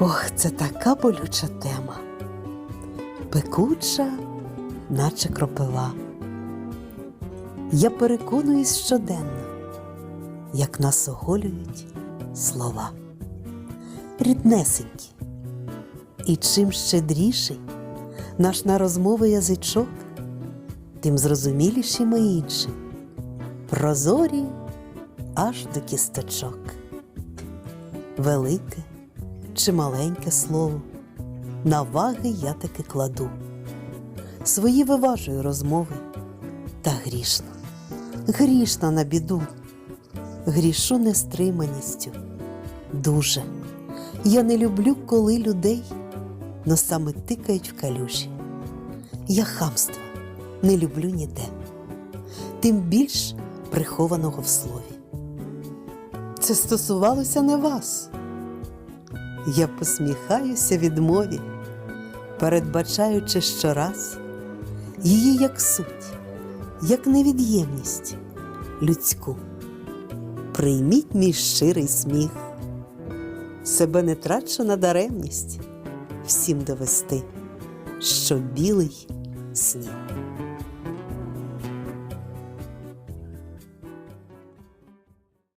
Ох, це така болюча тема. Пекуча, наче кропива. Я переконуюсь щоденно, як нас оголюють слова. Ріднесенькі. І чим щедріший наш на розмови язичок, тим зрозуміліші ми інші, прозорі аж до кісточок. Велике чи маленьке слово, на ваги я таки кладу. Свої виважую розмови, та грішно, грішна на біду, грішу нестриманістю. Дуже. Я не люблю, коли людей носами тикають в калюжі. Я хамства не люблю ніде, тим більш прихованого в слові. Це стосувалося не вас. Я посміхаюся відмові, передбачаючи щораз її як суть, як невід'ємність людську. Прийміть мій щирий сміх, себе не трачу на даремність, всім довести, що білий сніг.